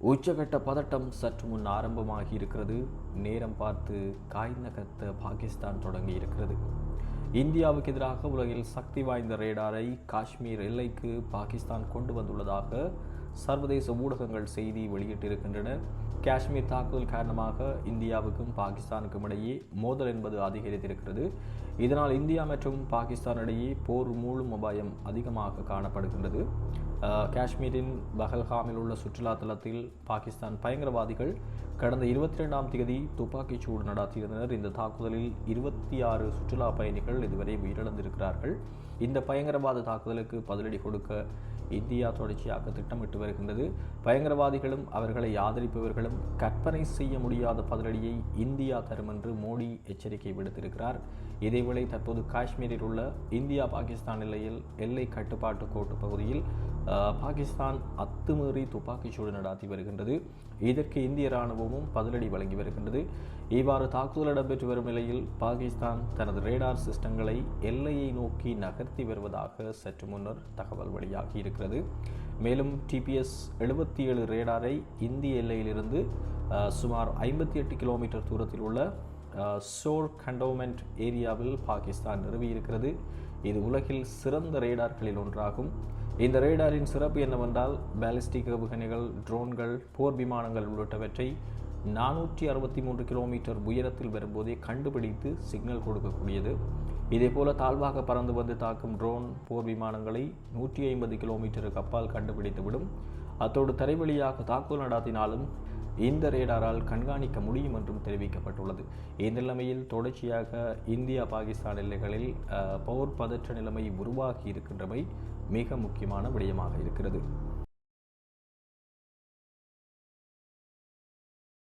உச்சகட்ட பதட்டம் சற்று முன் ஆரம்பமாகி இருக்கிறது நேரம் பார்த்து காய் நகர்த்த பாகிஸ்தான் தொடங்கி இருக்கிறது இந்தியாவுக்கு எதிராக உலகில் சக்தி வாய்ந்த ரேடாரை காஷ்மீர் எல்லைக்கு பாகிஸ்தான் கொண்டு வந்துள்ளதாக சர்வதேச ஊடகங்கள் செய்தி வெளியிட்டிருக்கின்றன. காஷ்மீர் தாக்குதல் காரணமாக இந்தியாவுக்கும் பாகிஸ்தானுக்கும் இடையே மோதல் என்பது அதிகரித்திருக்கிறது. இதனால் இந்தியா மற்றும் பாகிஸ்தான் இடையே போர் மூழும் அபாயம் அதிகமாக காணப்படுகின்றது. காஷ்மீரின் பஹல்காமில் உள்ள சுற்றுலா தளத்தில் பாகிஸ்தான் பயங்கரவாதிகள் கடந்த இருபத்தி ரெண்டாம் தேதி துப்பாக்கிச் சூடு நடத்தியிருந்தனர். இந்த தாக்குதலில் இருபத்தி ஆறு சுற்றுலா பயணிகள் இதுவரை உயிரிழந்திருக்கிறார்கள். இந்த பயங்கரவாத தாக்குதலுக்கு பதிலடி கொடுக்க இந்தியா தொடர்ச்சியாக திட்டமிட்டு வருகின்றது பயங்கரவாதிகளும் அவர்களை ஆதரிப்பவர்களும் கற்பனை செய்ய முடியாத பதிலடியை இந்தியா தரும் என்று மோடி எச்சரிக்கை விடுத்திருக்கிறார். இதேவேளை தற்போது காஷ்மீரில் உள்ள இந்தியா பாகிஸ்தான் எல்லையில் எல்லை கட்டுப்பாட்டு கோட்டு பகுதியில் பாகிஸ்தான் அத்துமீறி துப்பாக்கிச்சூடு நடாத்தி வருகின்றது. இதற்கு இந்திய ராணுவமும் பதிலடி வழங்கி வருகின்றது. இவ்வாறு தாக்குதல் இடம்பெற்று வரும் நிலையில் பாகிஸ்தான் தனது ரேடார் சிஸ்டங்களை எல்லையை நோக்கி நகர்த்தி வருவதாக சற்று முன்னர் தகவல் வெளியாகி இருக்கிறது. மேலும் டிபிஎஸ் எழுபத்தி ஏழு ரேடாரை இந்திய எல்லையிலிருந்து சுமார் ஐம்பத்தி எட்டு கிலோமீட்டர் தூரத்தில் உள்ள சோர் கண்டோமெண்ட் ஏரியாவில் பாகிஸ்தான் நிறுவியிருக்கிறது. இது உலகில் சிறந்த ரேடார்களில் ஒன்றாகும். இந்த ரேடாரின் சிறப்பு என்னவென்றால் பேலிஸ்டிக் ஏவுகணைகள் ட்ரோன்கள் போர் விமானங்கள் உள்ளிட்டவற்றை நானூற்றி அறுபத்தி மூன்று கிலோமீட்டர் உயரத்தில் வரும்போதே கண்டுபிடித்து சிக்னல் கொடுக்கக்கூடியது. இதேபோல தாழ்வாக பறந்து வந்து தாக்கும் ட்ரோன் போர் விமானங்களை நூற்றி ஐம்பது கிலோமீட்டருக்கு அப்பால் கண்டுபிடித்துவிடும். அத்தோடு தரைவழியாக தாக்குதல் நடாத்தினாலும் இந்த ரேடாரால் கண்காணிக்க முடியும் என்றும் தெரிவிக்கப்பட்டுள்ளது. இந்நிலைமையில் தொடர்ச்சியாக இந்தியா பாகிஸ்தான் எல்லைகளில் அஹ், போர் பதற்ற நிலைமை உருவாகி இருக்கின்றமை மிக முக்கியமான விடயமாக இருக்கிறது.